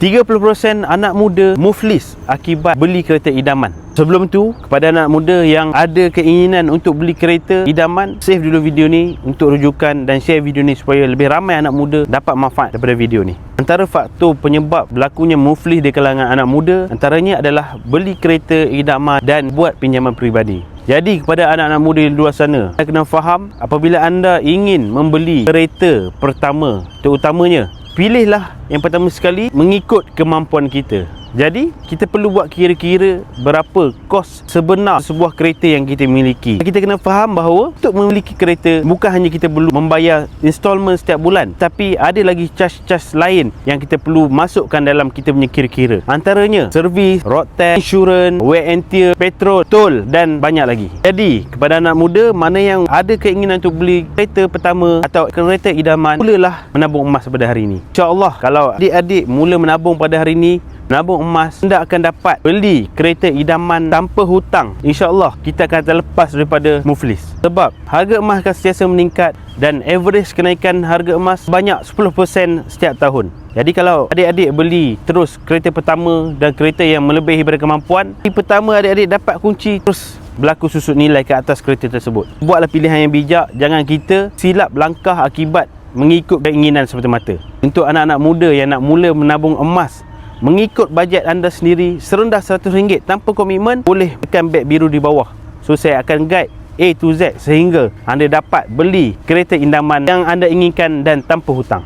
30% anak muda muflis akibat beli kereta idaman. Sebelum tu, kepada anak muda yang ada keinginan untuk beli kereta idaman, save dulu video ni untuk rujukan dan share video ni supaya lebih ramai anak muda dapat manfaat daripada video ni. Antara faktor penyebab berlakunya muflis di kalangan anak muda antaranya adalah beli kereta idaman dan buat pinjaman peribadi. Jadi kepada anak-anak muda di luar sana, anda kena faham apabila anda ingin membeli kereta pertama, terutamanya pilihlah yang pertama sekali mengikut kemampuan kita. Jadi, kita perlu buat kira-kira berapa kos sebenar sebuah kereta yang kita miliki. Kita kena faham bahawa untuk memiliki kereta bukan hanya kita perlu membayar installment setiap bulan, tapi ada lagi cas-cas lain yang kita perlu masukkan dalam kita punya kira-kira. Antaranya servis, road tax, insurans, wear and tear, petrol, tol dan banyak lagi. Jadi, kepada anak muda mana yang ada keinginan untuk beli kereta pertama atau kereta idaman, mulalah menabung emas pada hari ini. InsyaAllah kalau adik-adik mula menabung pada hari ini, menabung emas anda akan dapat beli kereta idaman tanpa hutang. InsyaAllah kita akan terlepas daripada muflis. Sebab harga emas akan sentiasa meningkat dan average kenaikan harga emas banyak 10% setiap tahun. Jadi kalau adik-adik beli terus kereta pertama dan kereta yang melebihi daripada kemampuan pertama adik-adik dapat kunci terus berlaku susut nilai ke atas kereta tersebut. Buatlah pilihan yang bijak. Jangan kita silap langkah akibat mengikut keinginan semata-mata. Untuk anak-anak muda yang nak mula menabung emas mengikut bajet anda sendiri serendah RM100 tanpa komitmen boleh tekan beg biru di bawah. So saya akan guide A to Z sehingga anda dapat beli kereta indaman yang anda inginkan dan tanpa hutang